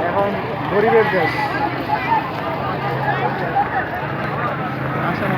এখন গরিবের দেশ। আসলে